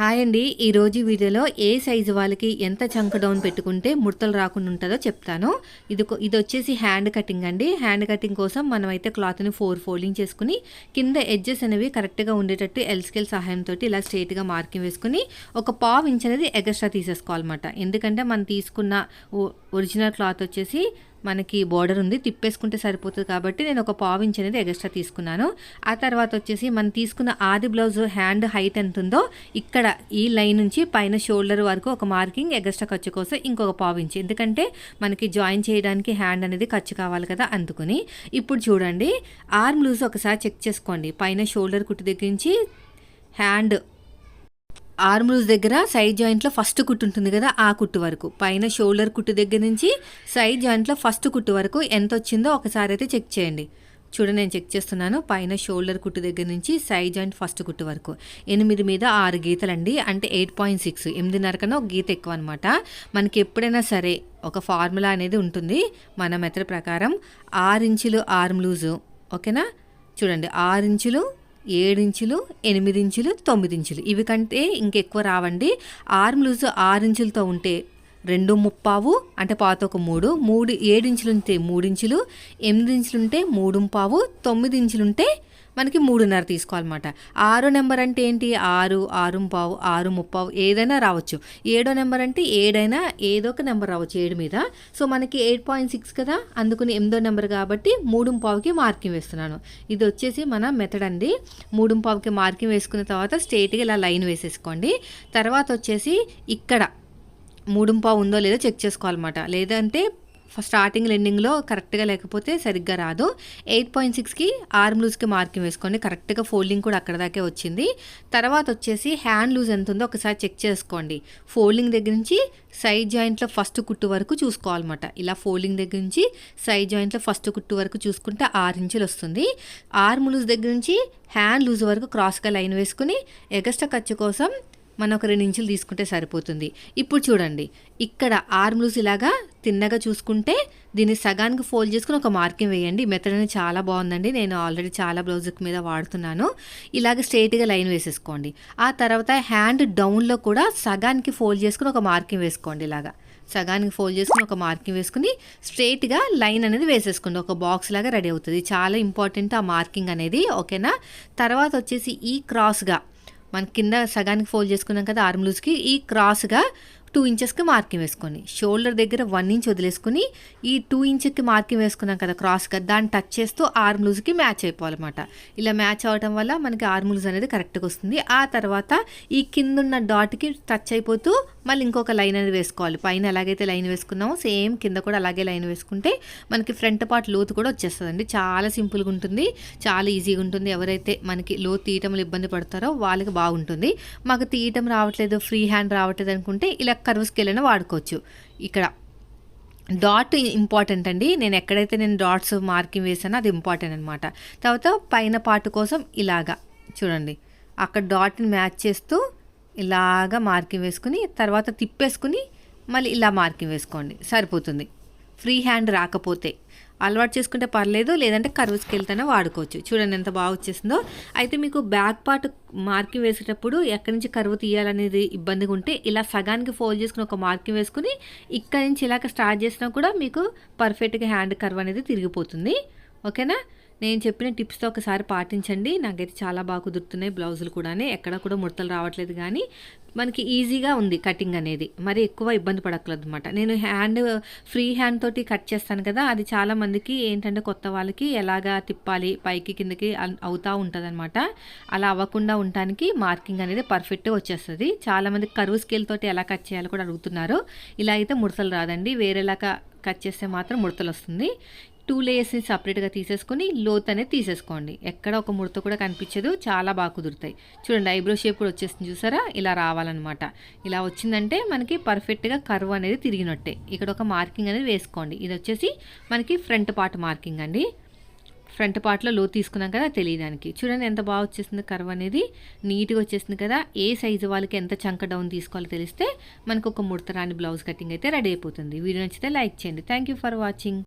Hi అండి. ఈరోజు వీడియోలో ఏ సైజు వాళ్ళకి ఎంత చంక డౌన్ పెట్టుకుంటే ముడతలు రాకుండా ఉంటుందో చెప్తాను. ఇది ఇది వచ్చేసి హ్యాండ్ కటింగ్ అండి. హ్యాండ్ కటింగ్ కోసం మనం అయితే క్లాత్ని ఫోర్ ఫోల్డింగ్ చేసుకుని కింద ఎడ్జెస్ అనేవి కరెక్ట్గా ఉండేటట్టు ఎల్స్కేల్ సహాయంతో ఇలా స్ట్రైట్గా మార్కింగ్ వేసుకుని ఒక పావు ఇంచ్ అనేది ఎగస్ట్రా తీసేసుకోవాలన్నమాట. ఎందుకంటే మనం తీసుకున్న ఒరిజినల్ క్లాత్ వచ్చేసి మనకి బోర్డర్ ఉంది తిప్పేసుకుంటే సరిపోతుంది కాబట్టి నేను ఒక పావు ఇంచ్ అనేది ఎగస్ట్రా తీసుకున్నాను. ఆ తర్వాత వచ్చేసి మనం తీసుకున్న ఆది బ్లౌజ్ హ్యాండ్ హైట్ ఎంత ఉందో ఇక్కడ ఈ లైన్ నుంచి పైన షోల్డర్ వరకు ఒక మార్కింగ్ ఎగస్ట్రా ఖర్చు కోసం ఇంకొక పావు ఇంచ్. ఎందుకంటే మనకి జాయిన్ చేయడానికి హ్యాండ్ అనేది ఖర్చు కావాలి కదా అందుకుని. ఇప్పుడు చూడండి ఆర్మ్ లూజ్ ఒకసారి చెక్ చేసుకోండి. పైన షోల్డర్ కుట్టు దగ్గర నుంచి హ్యాండ్ ఆర్మ్ దగ్గర సైడ్ జాయింట్లో ఫస్ట్ కుట్టు ఉంటుంది కదా ఆ కుట్టు వరకు. పైన షోల్డర్ కుట్టు దగ్గర నుంచి సైడ్ జాయింట్లో ఫస్ట్ కుట్టు వరకు ఎంత వచ్చిందో ఒకసారి అయితే చెక్ చేయండి. చూడండి నేను చెక్ చేస్తున్నాను. పైన షోల్డర్ కుట్టు దగ్గర నుంచి సైడ్ జాయింట్ ఫస్ట్ కుట్టు వరకు. ఎనిమిది మీద ఆరు గీతలండి. అంటే ఎయిట్ పాయింట్ సిక్స్ ఎనిమిదిన్నర కన్నా ఒక గీత ఎక్కువ అనమాట మనకి ఎప్పుడైనా సరే ఒక ఫార్ములా అనేది ఉంటుంది. మన మెథడ్ ప్రకారం ఆరు ఇంచులు ఆర్మ్ లూజు. ఓకేనా? చూడండి ఆరు ఇంచులు ఏడు ఇంచులు ఎనిమిది ఇంచులు తొమ్మిది ఇంచులు ఇవి కంటే ఇంకెక్కువ రావండి. ఆర్మ్ లూజ్ ఆరు ఇంచులతో ఉంటే రెండు ముప్పావు అంటే పాత ఒక మూడు. మూడు ఏడించులుంటే మూడించులు ఉంటే మూడు ఇంచులు ఎనిమిది ఇంచులు ఉంటే మూడు పావు తొమ్మిది ఇంచులు ఉంటే మనకి మూడున్నర తీసుకోవాలన్నమాట. ఆరో నెంబర్ అంటే ఏంటి? ఆరు ఆరు పావు ఆరు ముప్పావు ఏదైనా రావచ్చు. ఏడో నెంబర్ అంటే ఏడైనా ఏదో ఒక నెంబర్ రావచ్చు ఏడు మీద. సో మనకి ఎయిట్ పాయింట్ సిక్స్ కదా? అందుకుని ఎనిమిదో నెంబర్ కాబట్టి మూడు పావుకి మార్కింగ్ వేస్తున్నాను. ఇది వచ్చేసి మన మెథడ్ అండి. మూడు పావుకి మార్కింగ్ వేసుకున్న తర్వాత స్ట్రేట్గా ఇలా లైన్ వేసేసుకోండి. తర్వాత వచ్చేసి ఇక్కడ మూడు పావు ఉందో లేదో చెక్ చేసుకోవాలన్నమాట. లేదంటే స్టార్టింగ్ ఎండింగ్లో కరెక్ట్గా లేకపోతే సరిగ్గా రాదు. ఎయిట్ పాయింట్ సిక్స్కి ఆర్మ్ లూజ్కి మార్కింగ్ వేసుకోండి. కరెక్ట్గా ఫోల్డింగ్ కూడా అక్కడ దాకే వచ్చింది. తర్వాత వచ్చేసి హ్యాండ్ లూజ్ ఎంత ఉందో ఒకసారి చెక్ చేసుకోండి. ఫోల్డింగ్ దగ్గర నుంచి సైడ్ జాయింట్లో ఫస్ట్ కుట్టు వరకు చూసుకోవాలన్నమాట. ఇలా ఫోల్డింగ్ దగ్గర నుంచి సైడ్ జాయింట్లో ఫస్ట్ కుట్టు వరకు చూసుకుంటే ఆరు ఇంచులు వస్తుంది. ఆర్మ్ లూజ్ దగ్గర నుంచి హ్యాండ్ లూజ్ వరకు క్రాస్గా లైన్ వేసుకుని ఎగస్ట్రా ఖర్చు కోసం మనం ఒక రెండు ఇంచులు తీసుకుంటే సరిపోతుంది. ఇప్పుడు చూడండి. ఇక్కడ ఆర్మ్లూస్ ఇలాగా తిన్నగా చూసుకుంటే దీన్ని సగానికి ఫోల్డ్ చేసుకుని ఒక మార్కింగ్ వేయండి. మెథడ్ అనేది చాలా బాగుందండి. నేను ఆల్రెడీ చాలా బ్లౌజుల మీద వాడుతున్నాను. ఇలాగ స్ట్రైట్గా లైన్ వేసేసుకోండి. ఆ తర్వాత హ్యాండ్ డౌన్లో కూడా సగానికి ఫోల్డ్ చేసుకుని ఒక మార్కింగ్ వేసుకోండి ఇలాగా. సగానికి ఫోల్డ్ చేసుకుని ఒక మార్కింగ్ వేసుకుని స్ట్రైట్గా లైన్ అనేది వేసేసుకోండి. ఒక బాక్స్ లాగా రెడీ అవుతుంది. చాలా ఇంపార్టెంట్ ఆ మార్కింగ్ అనేది. ఓకేనా? తర్వాత వచ్చేసి ఈ క్రాస్గా మన కింద సగానికి ఫోల్డ్ చేసుకున్నాం కదా ఆర్మ్ లూజ్కి ఈ క్రాస్గా టూ ఇంచెస్కి మార్కింగ్ వేసుకోండి షోల్డర్ దగ్గర వన్ ఇంచ్ వదిలేసుకుని ఈ టూ ఇంచ్కి మార్కింగ్ వేసుకున్నాం కదా క్రాస్గా దాన్ని టచ్ చేస్తూ ఆర్మ్ లూజ్కి మ్యాచ్ అయిపోవాలన్నమాట. ఇలా మ్యాచ్ అవడం వల్ల మనకి ఆర్మ్ లూజ్ అనేది కరెక్ట్గా వస్తుంది. ఆ తర్వాత ఈ కింద ఉన్న డాట్కి టచ్ అయిపోతూ మళ్ళీ ఇంకొక లైన్ అనేది వేసుకోవాలి. పైన ఎలాగైతే లైన్ వేసుకున్నామో సేమ్ కింద కూడా అలాగే లైన్ వేసుకుంటే మనకి ఫ్రంట్ పార్ట్ లోతు కూడా వచ్చేస్తుందండి. చాలా సింపుల్గా ఉంటుంది. చాలా ఈజీగా ఉంటుంది. ఎవరైతే మనకి లోతు తీయటంలో ఇబ్బంది పడతారో వాళ్ళకి బాగుంటుంది. మాకు తీయటం రావట్లేదు ఫ్రీ హ్యాండ్ రావట్లేదు అనుకుంటే ఇలా కర్వ్ స్కేల్ అయినా వాడుకోవచ్చు. ఇక్కడ డాట్ ఇంపార్టెంట్ అండి. నేను ఎక్కడైతే నేను డాట్స్ మార్కింగ్ వేసానో అది ఇంపార్టెంట్ అనమాట తర్వాత పైన పార్ట్ కోసం ఇలాగా చూడండి. అక్కడ డాట్ని మ్యాచ్ చేస్తూ ఇలాగా మార్కింగ్ వేసుకుని తర్వాత తిప్పేసుకుని మళ్ళీ ఇలా మార్కింగ్ వేసుకోండి. సరిపోతుంది. ఫ్రీ హ్యాండ్ రాకపోతే. అలవాటు చేసుకుంటే పర్లేదు లేదంటే కరువు స్కేల్తోనే వాడుకోవచ్చు. చూడండి ఎంత బాగా వచ్చేసిందో. అయితే మీకు బ్యాక్ పార్ట్ మార్కింగ్ వేసేటప్పుడు ఎక్కడి నుంచి కరువు తీయాలనేది ఇబ్బందిగా ఉంటే ఇలా సగానికి ఫోల్డ్ చేసుకుని ఒక మార్కింగ్ వేసుకుని ఇక్కడి నుంచి ఇలాగ స్టార్ట్ చేసినా కూడా మీకు పర్ఫెక్ట్గా హ్యాండ్ కర్వ్ అనేది తిరిగిపోతుంది. ఓకేనా? నేను చెప్పిన టిప్స్తో ఒకసారి పాటించండి. నాకైతే చాలా బాగా కుదురుతున్నాయి బ్లౌజులు కూడా ఎక్కడ కూడా ముడతలు రావట్లేదు కానీ మనకి ఈజీగా ఉంది కటింగ్ అనేది. మరి ఎక్కువ ఇబ్బంది పడక్కలేదు అనమాట నేను హ్యాండ్ ఫ్రీ హ్యాండ్ తోటి కట్ చేస్తాను కదా అది చాలా మందికి ఏంటంటే కొత్త వాళ్ళకి ఎలాగా తిప్పాలి పైకి కిందకి అన్- ఉంటుందన్నమాట. ఉంటుంది అలా అవ్వకుండా ఉండటానికి మార్కింగ్ అనేది పర్ఫెక్ట్గా వచ్చేస్తుంది. చాలా మంది కరువు స్కేల్ తోటి ఎలా కట్ చేయాలో కూడా అడుగుతున్నారు. ఇలా అయితే ముడతలు రాదండి. వేరేలాగా కట్ చేస్తే మాత్రం ముడతలు వస్తుంది. టూ లేయర్స్ని సపరేట్గా తీసేసుకొని లోత్ అనేది తీసేసుకోండి. ఎక్కడ ఒక ముడత కూడా కనిపించదు చాలా బాగా కుదురుతాయి. చూడండి ఐబ్రో షేప్ కూడా వచ్చేసింది చూసారా? ఇలా రావాలన్నమాట. ఇలా వచ్చిందంటే మనకి పర్ఫెక్ట్గా కర్వ్ అనేది తిరిగినట్టే. ఇక్కడ ఒక మార్కింగ్ అనేది వేసుకోండి. ఇది వచ్చేసి మనకి ఫ్రంట్ పార్ట్ మార్కింగ్ అండి. ఫ్రంట్ పార్ట్లో లో తీసుకున్నాం కదా తెలియడానికి. చూడండి ఎంత బాగా వచ్చేసింది కర్వ్ అనేది. నీట్గా వచ్చేసింది కదా. ఏ సైజు వాళ్ళకి ఎంత చంక డౌన్ తీసుకోవాలో తెలిస్తే మనకు ఒక ముడత రాని బ్లౌజ్ కటింగ్ అయితే రెడీ అయిపోతుంది. వీడియో నచ్చితే లైక్ చేయండి. Thank you for watching